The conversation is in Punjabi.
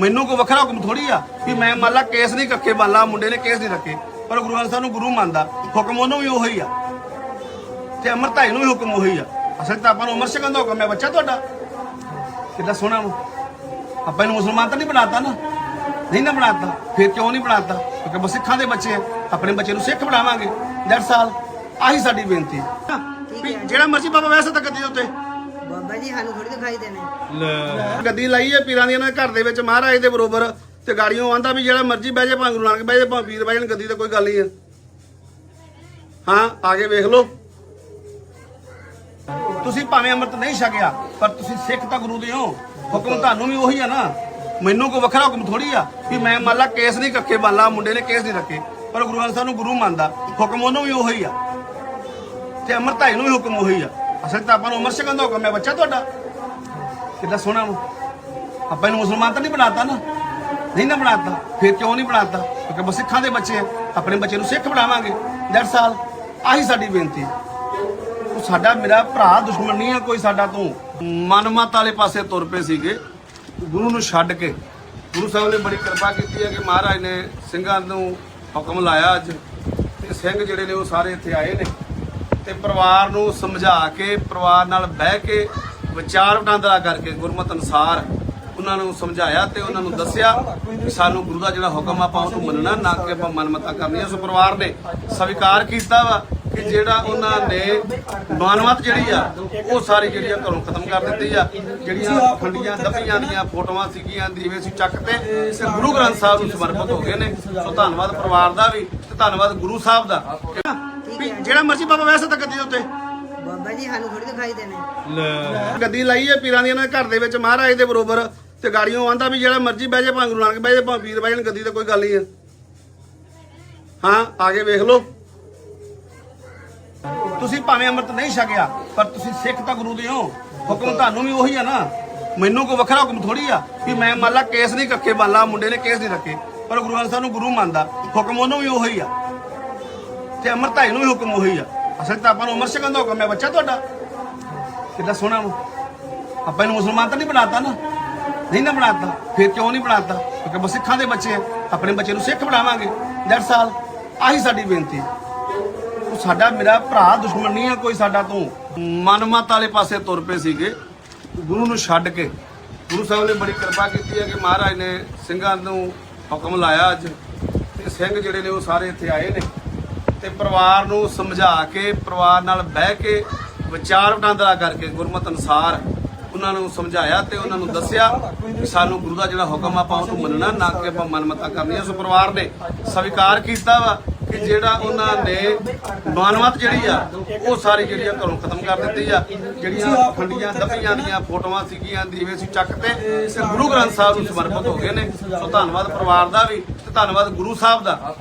ਮੈਨੂੰ ਕੋਈ ਵੱਖਰਾ ਹੁਕਮ ਥੋੜੀ ਆ ਵੀ ਮੈਂ ਮੰਨ ਲਾ ਕੇਸ ਨਹੀਂ ਕੱਕੇ ਬਾਲਾ ਮੁੰਡੇ ਨੇ ਕੇਸ ਨਹੀਂ ਰੱਖੇ ਪਰ ਗੁਰੂ ਗ੍ਰੰਥ ਸਾਹਿਬ ਨੂੰ ਗੁਰੂ ਮੰਨਦਾ। ਹੁਕਮ ਉਹਨੂੰ ਵੀ ਉਹੀ ਆ। ਤੇ ਅਮਰਤਾਈ ਨੂੰ ਵੀ ਹੁਕਮ ਉਹੀ ਆ। ਅਸਲ ਤਾਂ ਆਪਾਂ ਨੂੰ ਉਮਰ ਸ਼ਕਨ ਦਾ ਹੁਕਮ ਹੈ ਬੱਚਾ ਤੁਹਾਡਾ? ਕਿੱਦਾਂ ਸੋਹਣਾ ਵਾ। ਆਪਾਂ ਇਹਨੂੰ ਮੁਸਲਮਾਨ ਤਾਂ ਨਹੀਂ ਬਣਾਤਾ ਨਾ? ਨਹੀਂ ਨਾ ਬਣਾਤਾ। ਫਿਰ ਕਿਉਂ ਨਹੀਂ ਬਣਾਤਾ? ਕਿਉਂਕਿ ਬਸ ਸਿੱਖਾਂ ਦੇ ਬੱਚੇ ਆ। ਆਪਣੇ ਬੱਚੇ ਨੂੰ ਸਿੱਖ ਬਣਾਵਾਂਗੇ। ਦੈਟਸ ਸਾਲ ਆਹੀ ਸਾਡੀ ਬੇਨਤੀ ਹੈ ਜਿਹੜਾ ਮਰਜ਼ੀ ਬਾਬਾ ਵੈਸੇ ਤਾਂ ਗੱਦੀ ਦੇ ਉੱਤੇ। ਬਾਬਾ ਜੀ ਸਾਨੂੰ ਥੋੜੀ ਦਿਖਾਈ ਦੇਣੇ। ਗੱਦੀ ਲਾਈ ਹੈ ਪੀਰਾਂ ਦੀ ਉਹਨਾਂ ਦੇ ਘਰ ਦੇ ਵਿੱਚ ਮਹਾਰਾਜ ਦੇ ਬਰੋਬਰ। ਤੇ ਗਾੜੀਆਂ ਆਂਦਾ ਵੀ ਜਿਹੜਾ ਮਰਜ਼ੀ ਬਹਿ ਜਾ ਭਾਵੇਂ ਗੁਰੂ ਨਾਨਕ ਬਹਿ ਜਾ ਭਾਵੇਂ ਪੀਰ ਬਹਿ ਜਾਣ ਗੱਦੀ ਤੇ ਕੋਈ ਗੱਲ ਨਹੀਂ ਹੈ ਹਾਂ ਆਗੇ ਵੇਖ ਲਓ। ਤੁਸੀਂ ਭਾਵੇਂ ਅੰਮ੍ਰਿਤ ਨਹੀਂ ਛਕਿਆ ਪਰ ਤੁਸੀਂ ਸਿੱਖ ਤਾਂ ਗੁਰੂ ਦੇ ਹੋ। ਹੁਕਮ ਤੁਹਾਨੂੰ ਵੀ ਉਹੀ ਆ ਨਾ। ਮੈਨੂੰ ਕੋਈ ਵੱਖਰਾ ਹੁਕਮ ਥੋੜੀ ਆ ਵੀ ਮੈਂ ਮੰਨ ਲਾ ਕੇਸ ਨਹੀਂ ਕੱਕੇ ਬਾਲਾ ਮੁੰਡੇ ਨੇ ਕੇਸ ਨਹੀਂ ਰੱਖੇ ਪਰ ਗੁਰੂ ਗ੍ਰੰਥ ਸਾਹਿਬ ਨੂੰ ਗੁਰੂ ਮੰਨਦਾ। ਹੁਕਮ ਉਹਨੂੰ ਵੀ ਉਹੀ ਆ। ਤੇ ਅਮਰਤਾਈ ਨੂੰ ਵੀ ਹੁਕਮ ਉਹੀ ਆ। ਅਸਲ ਤਾਂ ਆਪਾਂ ਨੂੰ ਉਮਰ ਸ਼ਕਨ ਹੋ ਹੁਕਮ ਹੈ ਬੱਚਾ ਤੁਹਾਡਾ। ਕਿੱਦਾਂ ਸੋਹਣਾ ਨੂੰ ਆਪਾਂ ਇਹਨੂੰ ਮੁਸਲਮਾਨ ਤਾਂ ਨਹੀਂ ਬਣਾਤਾ ਨਾ। ਨਹੀਂ ਨਾ ਬਣਾਤਾ। ਫਿਰ ਕਿਉਂ ਨਹੀਂ ਬਣਾਤਾ? ਕਿਉਂਕਿ ਬਸ ਸਿੱਖਾਂ ਦੇ ਬੱਚੇ ਆ। ਆਪਣੇ ਬੱਚੇ ਨੂੰ ਸਿੱਖ ਬਣਾਵਾਂਗੇ। ਦੈਟਸ ਸਾਲ। ਆਹੀ ਸਾਡੀ ਬੇਨਤੀ ਹੈ। ਉਹ ਸਾਡਾ ਮੇਰਾ ਭਰਾ ਦੁਸ਼ਮਣ ਨਹੀਂ ਹੈ ਕੋਈ ਸਾਡਾ ਤੋਂ। ਮਨਮਤ ਵਾਲੇ ਪਾਸੇ ਤੁਰ ਪਏ ਸੀਗੇ। ਗੁਰੂ ਨੂੰ ਛੱਡ ਕੇ। ਗੁਰੂ ਸਾਹਿਬ ਨੇ ਬੜੀ ਕਿਰਪਾ ਕੀਤੀ ਹੈ ਕਿ ਮਹਾਰਾਜ ਨੇ ਸਿੰਘਾਂ ਨੂੰ ਹੁਕਮ ਲਾਇਆ ਅੱਜ। ਤੇ ਸਿੰਘ ਜਿਹੜੇ ਨੇ ਉਹ ਸਾਰੇ ਇੱਥੇ ਆਏ ਨੇ। ਤੇ ਪਰਿਵਾਰ ਨੂੰ ਸਮਝਾ ਕੇ, ਪਰਿਵਾਰ ਨਾਲ ਬਹਿ ਕੇ ਵਿਚਾਰ ਵਟਾਂਦਰਾ ਕਰਕੇ ਗੁਰਮਤ ਅਨੁਸਾਰ ਉਹਨਾਂ ਨੂੰ ਸਮਝਾਇਆ ਤੇ ਉਹਨਾਂ ਨੂੰ ਦੱਸਿਆ ਕਿ ਸਾਨੂੰ ਗੁਰੂ ਦਾ ਜਿਹੜਾ ਹੁਕਮ ਆਪਾਂ ਉਹਨੂੰ ਮੰਨਣਾ, ਨਾ ਕਿ ਆਪਾਂ ਮਨਮਤਾ ਕਰਨੀਆਂ ਸੋ ਪਰਿਵਾਰ ਨੇ ਸਵੀਕਾਰ ਕੀਤਾ ਵਾ ਕਿ ਜਿਹੜਾ ਉਹਨਾਂ ਨੇ ਮਾਨਵਤ ਜਿਹੜੀ ਆ, ਉਹ ਸਾਰੀ ਜਿਹੜੀ ਆ ਘਰੋਂ ਖਤਮ ਕਰ ਦਿੱਤੀ ਆ। ਜਿਹੜੀਆਂ ਖੰਡੀਆਂ ਦੱਬੀਆਂ ਦੀਆਂ ਫੋਟੋਆਂ ਸੀਗੀਆਂ, ਦੀਵੇ ਸੀ ਚੱਕ ਤੇ ਗੁਰੂ ਗ੍ਰੰਥ ਸਾਹਿਬ ਨੂੰ ਸਮਰਪਿਤ ਹੋ ਗਏ ਨੇ। ਸੋ ਧੰਨਵਾਦ ਪਰਿਵਾਰ ਦਾ ਵੀ ਤੇ ਧੰਨਵਾਦ ਗੁਰੂ ਸਾਹਿਬ ਦਾ। ਵੀ ਜਿਹੜਾ ਮਰਜ਼ੀ ਬਾਬਾ ਵੈਸੇ ਤਾਂ ਗੱਦੀ ਦੇ ਉੱਤੇ। ਬਾਬਾ ਜੀ ਸਾਨੂੰ ਥੋੜੀ ਦਿਖਾਈ ਦੇਣੇ। ਗੱਦੀ ਲਾਈ ਹੈ ਪੀਰਾਂ ਦੀ ਉਹਨਾਂ ਦੇ ਘਰ ਦੇ ਵਿੱਚ ਮਹਾਰਾਜ ਦੇ ਬਰੋਬਰ ਤੇ ਗਾੜੀਆਂ ਆਂਦਾ ਵੀ ਜਿਹੜਾ ਮਰਜ਼ੀ ਬਹਿ ਜਾ ਭਾਵੇਂ ਗੁਰੂ ਨਾਨਕ ਬਹਿ ਜਾ ਭਾਵੇਂ ਪੀਰ ਬਹਿ ਜਾਣ ਗੱਦੀ ਤੇ ਕੋਈ ਗੱਲ ਨਹੀਂ ਹੈ। ਹਾਂ ਆਗੇ ਵੇਖ ਲਓ। ਤੁਸੀਂ ਭਾਵੇਂ ਅੰਮ੍ਰਿਤ ਨਹੀਂ ਛਕਿਆ ਪਰ ਤੁਸੀਂ ਸਿੱਖ ਤਾਂ ਗੁਰੂ ਦੇ ਹੋ। ਹੁਕਮ ਤੁਹਾਨੂੰ ਵੀ ਉਹੀ ਆ ਨਾ। ਮੈਨੂੰ ਕੋਈ ਵੱਖਰਾ ਹੁਕਮ ਥੋੜੀ ਆ ਵੀ ਮੈਂ ਮੰਨ ਲਾ ਕੇਸ ਨਹੀਂ ਕੱਕੇ ਬਾਲਾ ਮੁੰਡੇ ਨੇ ਕੇਸ ਨਹੀਂ ਰੱਖੇ ਪਰ ਗੁਰੂ ਗ੍ਰੰਥ ਸਾਹਿਬ ਨੂੰ ਗੁਰੂ ਮੰਨਦਾ। ਹੁਕਮ ਉਹਨੂੰ ਵੀ ਉਹੀ ਆ। ਤੇ ਅਮਰਤਾਈ ਨੂੰ ਵੀ ਹੁਕਮ ਉਹੀ ਆ। ਅਸਲ ਤਾਂ ਆਪਾਂ ਨੂੰ ਉਮਰ ਸ਼ਕਨ ਦਾ ਹੁਕਮ ਹੈ ਬੱਚਾ ਤੁਹਾਡਾ। ਕਿੱਦਾਂ ਸੋਹਣਾ ਵਾ। ਆਪਾਂ ਇਹਨੂੰ ਮੁਸਲਮਾਨ ਤਾਂ ਨਹੀਂ ਬਣਾਤਾ ਨਾ। ਨਹੀਂ ਨਾ ਬਣਾਤਾ। ਫਿਰ ਕਿਉਂ ਨਹੀਂ ਬਣਾਤਾ? ਕਿਉਂਕਿ ਬਸ ਸਿੱਖਾਂ ਦੇ ਬੱਚੇ ਆ। ਆਪਣੇ ਬੱਚੇ ਨੂੰ ਸਿੱਖ ਬਣਾਵਾਂਗੇ। ਦੈਟਸ ਸਾਲ। ਆਹੀ ਸਾਡੀ ਬੇਨਤੀ ਹੈ ਉਹ ਸਾਡਾ ਮੇਰਾ ਭਰਾ ਦੁਸ਼ਮਣ ਨਹੀਂ ਹੈ ਕੋਈ ਸਾਡਾ ਤੋਂ। ਮਨਮਤ ਵਾਲੇ ਪਾਸੇ ਤੁਰ ਪਏ ਸੀਗੇ। ਗੁਰੂ ਨੂੰ ਛੱਡ ਕੇ। ਗੁਰੂ ਸਾਹਿਬ ਨੇ ਬੜੀ ਕਿਰਪਾ ਕੀਤੀ ਹੈ ਕਿ ਮਹਾਰਾਜ ਨੇ ਸਿੰਘਾਂ ਨੂੰ ਹੁਕਮ ਲਾਇਆ ਅੱਜ। ਤੇ ਸਿੰਘ ਜਿਹੜੇ ਨੇ ਉਹ ਸਾਰੇ ਇੱਥੇ ਆਏ ਨੇ। ਤੇ ਪਰਿਵਾਰ ਨੂੰ ਸਮਝਾ ਕੇ, ਪਰਿਵਾਰ ਨਾਲ ਬਹਿ ਕੇ ਵਿਚਾਰ ਵਟਾਂਦਰਾ ਕਰਕੇ ਗੁਰਮਤ ਅਨੁਸਾਰ ਉਹਨਾਂ ਨੂੰ ਸਮਝਾਇਆ ਤੇ ਉਹਨਾਂ ਨੂੰ ਦੱਸਿਆ ਕਿ ਸਾਨੂੰ ਗੁਰੂ ਦਾ ਜਿਹੜਾ ਹੁਕਮ ਆਪਾਂ ਉਹਨੂੰ ਮੰਨਣਾ, ਨਾ ਕਿ ਆਪਾਂ ਮਨਮਤਾ ਕਰਨੀਆਂ ਸੋ ਪਰਿਵਾਰ ਨੇ ਸਵੀਕਾਰ ਕੀਤਾ ਵਾ ਕਿ ਜਿਹੜਾ ਉਹਨਾਂ ਨੇ ਮਾਨਵਤ ਜਿਹੜੀ ਆ, ਉਹ ਸਾਰੀ ਜਿਹੜੀ ਆ ਘਰੋਂ ਖਤਮ ਕਰ ਦਿੱਤੀ ਆ। ਜਿਹੜੀਆਂ ਖੰਡੀਆਂ, ਦੱਬੀਆਂ ਦੀਆਂ ਫੋਟੋਆਂ ਸੀਗੀਆਂ, ਦੀਵੇ ਸੀ ਚੱਕ ਤੇ ਤੇ ਗੁਰੂ ਗ੍ਰੰਥ ਸਾਹਿਬ ਨੂੰ ਸਮਰਪਿਤ ਹੋ ਗਏ ਨੇ। ਸੋ ਧੰਨਵਾਦ ਪਰਿਵਾਰ ਦਾ ਵੀ ਤੇ ਧੰਨਵਾਦ ਗੁਰੂ ਸਾਹਿਬ ਦਾ।